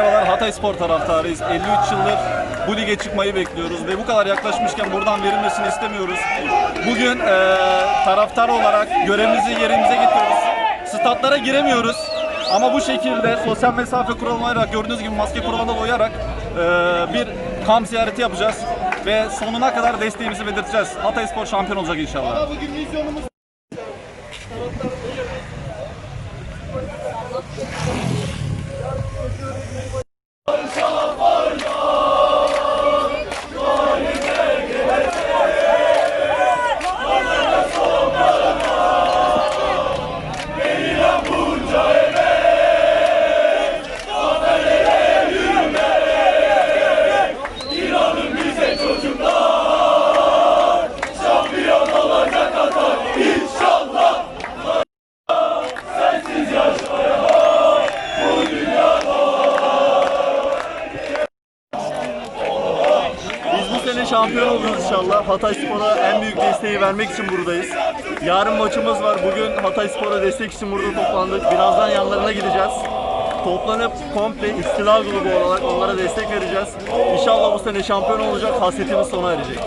Hatay Spor taraftarıyız. 53 yıldır bu lige çıkmayı bekliyoruz ve bu kadar yaklaşmışken buradan verilmesini istemiyoruz. Bugün e, taraftar olarak görevimizi yerimize getiriyoruz. Statlara giremiyoruz. Ama bu şekilde sosyal mesafe kuralanarak gördüğünüz gibi maske kuralına uyarak e, bir kamp ziyareti yapacağız. Ve sonuna kadar desteğimizi belirteceğiz. Hatay Spor şampiyon olacak inşallah. Biz bu Sene şampiyon olacağız inşallah. Hatay Spor'a en büyük desteği vermek için buradayız. Yarın maçımız var. Bugün Hatay Spor'a destek için burada toplandık. Birazdan yanlarına gideceğiz. Toplanıp komple istila grubu olarak onlara destek vereceğiz. İnşallah bu sene şampiyon olacak. Hasretimiz sona erecek.